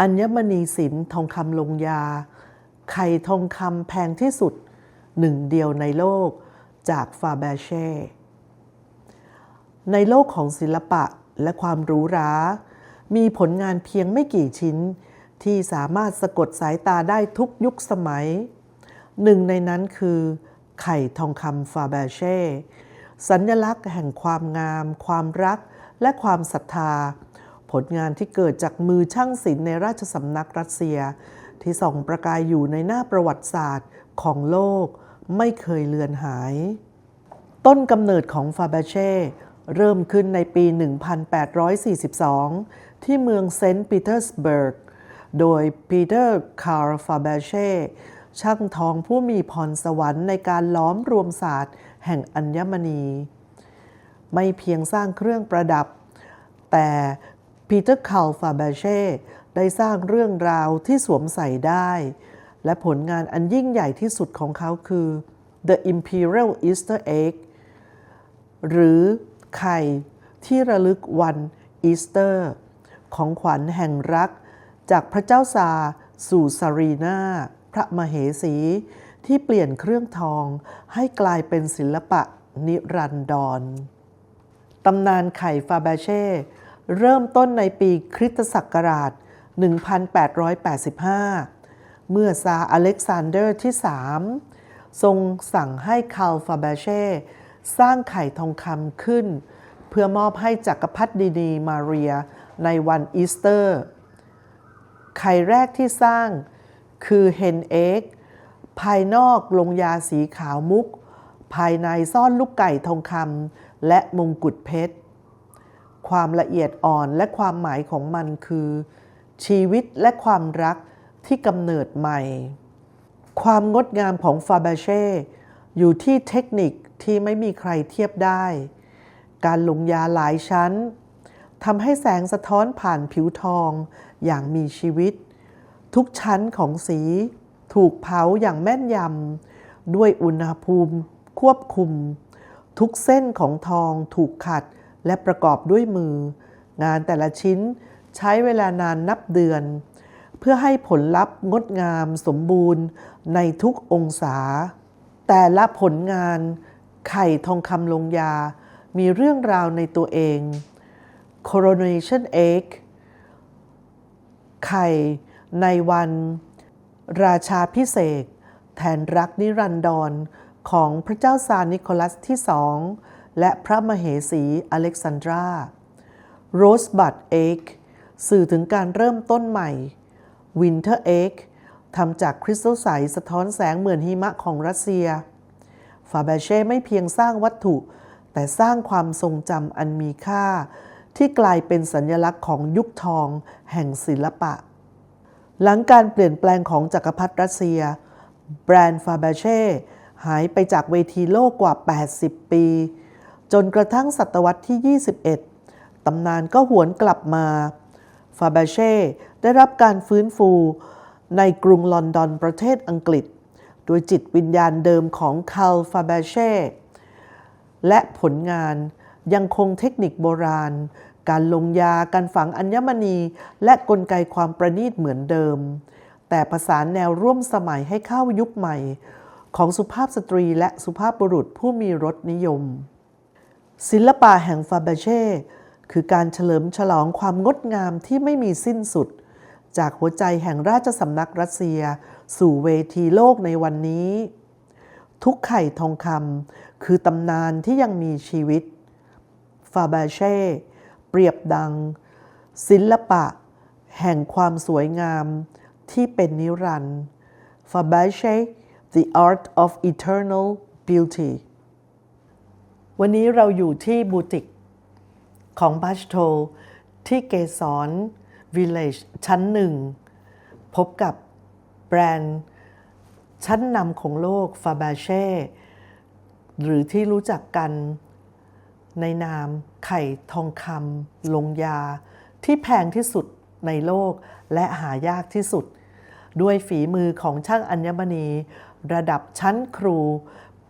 อัญมณีสินทองคำลงยา ไข่ทองคำแพงที่สุดหนึ่งเดียวในโลกจากฟาแบเช่ในโลกของศิลปะและความหรูหรา มีผลงานเพียงไม่กี่ชิ้น ที่สามารถสะกดสายตาได้ทุกยุคสมัย หนึ่งในนั้นคือ ไข่ทองคำฟาแบเช่ สัญลักษณ์แห่งความงาม ความรักและความศรัทธา ผลงานที่เกิดจากมือช่างศิลป์ในราชสำนักรัสเซีย ที่ส่องประกายอยู่ในหน้าประวัติศาสตร์ของโลก ไม่เคยเลือนหาย ต้นกำเนิดของฟาเบเช่เริ่มขึ้นในปี 1842 ที่เมืองเซนต์ปีเตอร์สเบิร์ก โดยปีเตอร์คาร์ฟาเบเช่ช่างทองผู้มีพรสวรรค์ในการล้อมรวมศาสตร์แห่งอัญมณี ไม่เพียงสร้างเครื่องประดับ แต่ ปีเตอร์คาร์ฟาเบเช่ได้สร้างเรื่องราวที่สวมใส่ได้ และผลงานอันยิ่งใหญ่ที่สุดของเขาคือ The Imperial Easter Egg หรือไข่ที่ระลึกวันอีสเตอร์ ของขวัญแห่งรัก จากพระเจ้าซาสู่ซารีนาพระมเหสี ที่เปลี่ยนเครื่องทองให้กลายเป็นศิลปะนิรันดรตำนานไข่ฟาเบเช่ เริ่มต้นในปีคริสตศักราช 1885 เมื่อซาอเล็กซานเดอร์ที่ 3 ทรงสั่งให้คาลฟาเบเช่สร้างไข่ทองคำขึ้น เพื่อมอบให้จักรพรรดินีมาเรียในวันอีสเตอร์ ไข่แรกที่สร้างคือเฮนเอ็กภายนอกลงยาสีขาวมุก ภายในซ่อนลูกไก่ทองคำและมงกุฎเพชร ความละเอียดอ่อนและความหมายของมันคือ ชีวิตและความรักที่กำเนิดใหม่ ความงดงามของฟาเบเช่อยู่ที่เทคนิคที่ไม่มีใครเทียบได้ การลงยาหลายชั้นทำให้แสงสะท้อนผ่านผิวทองอย่างมีชีวิต ทุกชั้นของสีถูกเผาอย่างแม่นยำด้วยอุณหภูมิควบคุม ทุกเส้นของทองถูกขัด และประกอบด้วยมือ งานแต่ละชิ้นใช้เวลานานนับเดือน เพื่อให้ผลลัพธ์งดงามสมบูรณ์ในทุกองศา แต่ละผลงานไข่ทองคำลงยา มีเรื่องราวในตัวเอง coronation egg ไข่ในวัน ราชาพิเศษ แทนรักนิรันดรของพระเจ้าซาร์นิโคลัสที่สอง และพระมเหสีอเล็กซานดรา Rosebud Egg สื่อถึงการเริ่มต้นใหม่ Winter Egg ทำจากคริสตัลใสสะท้อนแสงเหมือนหิมะของรัสเซีย ฟาเบเช่ไม่เพียงสร้างวัตถุ แต่สร้างความทรงจำอันมีค่า ที่กลายเป็นสัญลักษณ์ของยุคทองแห่งศิลปะ หลังการเปลี่ยนแปลงของจักรพรรดิรัสเซีย แบรนด์ฟาเบเช่หายไปจากเวทีโลกกว่า 80 ปี จนกระทั่งศตวรรษที่ 21 ตำนานก็หวนกลับมา ฟาเบเช่ได้รับการฟื้นฟูในกรุงลอนดอนประเทศอังกฤษ โดยจิตวิญญาณเดิมของคาลฟาเบเช่และผลงานยังคงเทคนิคโบราณ การลงยาการฝังอัญมณี และกลไกความประณีตเหมือนเดิม แต่ผสานแนวร่วมสมัยให้เข้ายุคใหม่ ของสุภาพสตรีและสุภาพบุรุษผู้มีรสนิยม ศิลปะแห่งฟาเบเช่คือการเฉลิมฉลองความงดงามที่ไม่มีสิ้นสุด จากหัวใจแห่งราชสำนักรัสเซีย สู่เวทีโลกในวันนี้ ทุกไข่ทองคำคือตำนานที่ยังมีชีวิต ฟาเบเช่เปรียบดัง ศิลปะ แห่งความสวยงามที่เป็นนิรันดร์ฟาเบเช่ the art of eternal beauty วันนี้เราอยู่ที่บูติกของบัชโทที่เกสรวิลเลจชั้นหนึ่ง พบกับแบรนด์ชั้นนำของโลกฟาเบเช่หรือที่รู้จักกันในนามไข่ทองคำลงยา ที่แพงที่สุดในโลกและหายากที่สุด ด้วยฝีมือของช่างอัญมณี ระดับชั้นครู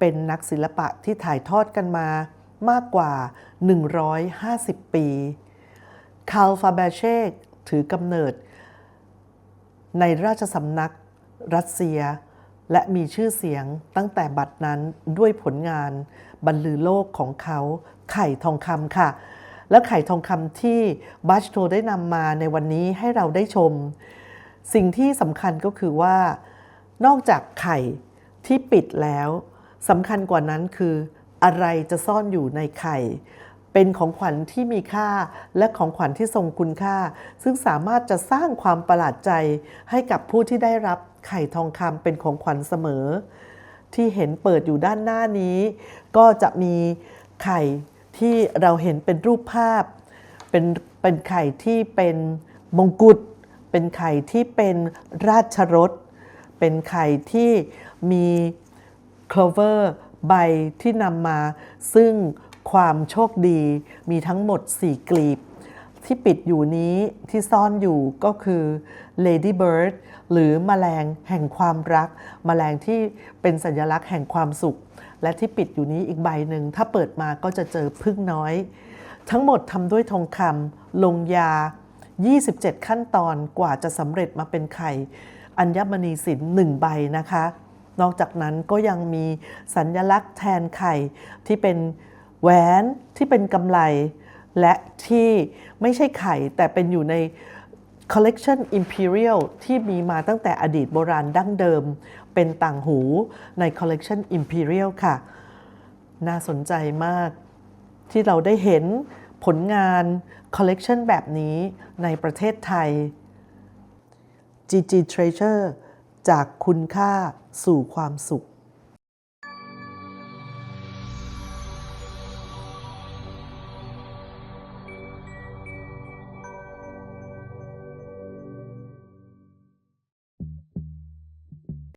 เป็นนักศิลปะที่ถ่ายทอดกันมามากกว่า 150 ปีคาลฟาเบเช่ถือกำเนิด ในราชสำนักรัสเซีย และมีชื่อเสียงตั้งแต่บัดนั้นด้วยผลงานบรรลือโลกของเขาไข่ทองคำค่ะ และไข่ทองคำที่บัชโตได้นำมาในวันนี้ให้เราได้ชม สิ่งที่สำคัญก็คือว่า นอกจากไข่ที่ปิดแล้ว สำคัญกว่านั้นคือ อะไรจะซ่อนอยู่ในไข่ เป็นของขวัญที่มีค่าและของขวัญที่ทรงคุณค่า ซึ่งสามารถจะสร้างความประหลาดใจให้กับผู้ที่ได้รับไข่ทองคำเป็นของขวัญเสมอ ที่เห็นเปิดอยู่ด้านหน้านี้ ก็จะมีไข่ที่เราเห็นเป็นรูปภาพ เป็นเป็นไข่ที่เป็นมงกุฎเป็นไข่ที่เป็นราชรถเป็นไข่ที่มี clover ใบที่นำมา ซึ่งความโชคดีมีทั้งหมด 4 กลีบ ที่ปิดอยู่นี้ที่ซ่อนอยู่ก็คือ Lady Bird หรือมแมลงแห่งความรักมแมลงที่เป็นสัญลักษณ์แห่งความสุข และที่ปิดอยู่นี้อีกใบหนึ่ง ถ้าเปิดมาก็จะเจอพึ่งน้อย ทั้งหมดทำด้วยทองคำลงยา 27 ขั้นตอนกว่าจะสำเร็จมาเป็นไข่ อัญมณีสินหนึ่งใบนะคะ นอกจากนั้นก็ยังมีสัญลักษณ์แทนไข่ที่เป็นแหวนที่เป็นกำไล และที่ไม่ใช่ไข่แต่เป็นอยู่ใน Collection Imperial ที่มีมาตั้งแต่อดีตโบราณดั้งเดิม เป็นต่างหูใน Collection Imperial ค่ะ น่าสนใจมาก ที่เราได้เห็นผลงานคอลเลกชันแบบนี้ในประเทศไทย GG Treasure จากคุณค่าสู่ความสุข